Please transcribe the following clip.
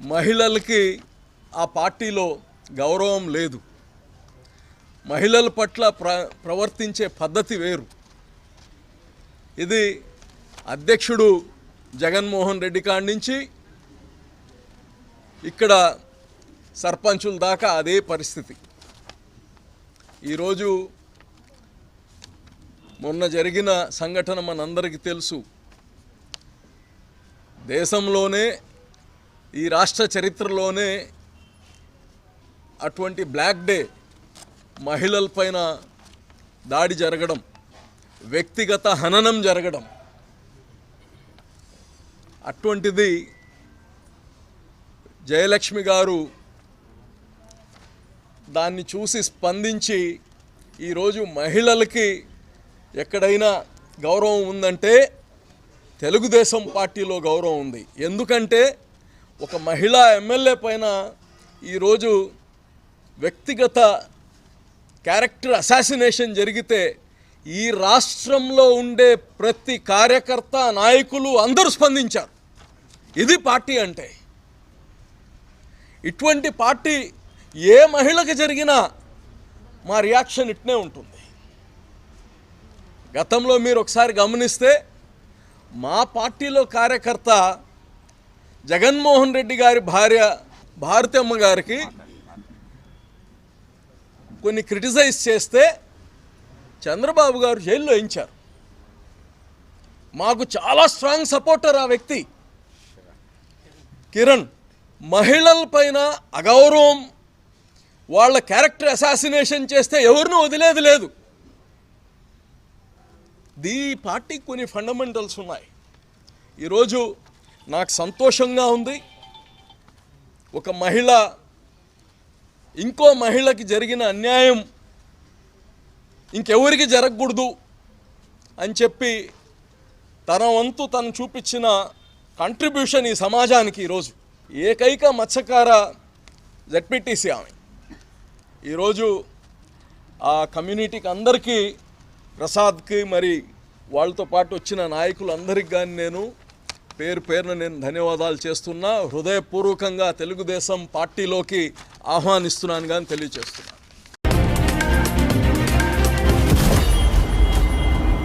మహిళలకి ఆ పార్టీలో గౌరవం లేదు. మహిళల పట్ల ప్ర ప్రవర్తించే పద్ధతి వేరు. ఇది అధ్యక్షుడు జగన్మోహన్ రెడ్డి కాడి నుంచి ఇక్కడ సర్పంచుల దాకా అదే పరిస్థితి. ఈరోజు మొన్న జరిగిన సంఘటన మనందరికీ తెలుసు. దేశంలోనే ఈ రాష్ట్ర చరిత్రలోనే అటువంటి బ్లాక్ డే మహిళలపైన దాడి జరగడం వ్యక్తిగత హననం జరగడం అటువంటిది జయలక్ష్మి గారు దాన్ని చూసి స్పందించి ఈరోజు మహిళలకి ఎక్కడైనా గౌరవం ఉందంటే తెలుగుదేశం పార్టీలో గౌరవం ఉంది. ఎందుకంటే ఒక మహిళా ఎమ్మెల్యే పైన ఈరోజు వ్యక్తిగత క్యారెక్టర్ అసాసినేషన్ జరిగితే ఈ రాష్ట్రంలో ఉండే ప్రతి కార్యకర్త నాయకులు అందరూ స్పందించారు. ఇది పార్టీ అంటే. ఇటువంటి పార్టీ ఏ మహిళకు జరిగినా మా రియాక్షన్ ఇట్నే ఉంటుంది. గతంలో మీరు ఒకసారి గమనిస్తే మా పార్టీలో కార్యకర్త జగన్మోహన్ రెడ్డి గారి భార్య భారతమ్మ గారికి కొన్ని క్రిటిసైజ్ చేస్తే చంద్రబాబు గారు జైల్లో వేయించారు. మాకు చాలా స్ట్రాంగ్ సపోర్టర్ ఆ వ్యక్తి. కిరణ్ మహిళల పైన అగౌరవం వాళ్ళ క్యారెక్టర్ అసాసినేషన్ చేస్తే ఎవరినూ వదిలేది లేదు. దీ పార్టీకి కొన్ని ఫండమెంటల్స్ ఉన్నాయి. ఈరోజు నాకు సంతోషంగా ఉంది. ఒక మహిళ ఇంకో మహిళకి జరిగిన అన్యాయం ఇంకెవరికి జరగకూడదు అని చెప్పి తన వంతు తను చూపించిన కంట్రిబ్యూషన్ ఈ సమాజానికి ఈరోజు. ఏకైక మత్స్యకార జడ్పీటీసీ ఆమె. ఈరోజు ఆ కమ్యూనిటీకి అందరికీ ప్రసాద్కి మరి వాళ్ళతో పాటు వచ్చిన నాయకులందరికీ కానీ నేను పేరు పేరున నేను ధన్యవాదాలు చేస్తున్నా. హృదయపూర్వకంగా తెలుగుదేశం పార్టీలోకి ఆహ్వానిస్తున్నాను కానీ తెలియజేస్తున్నాను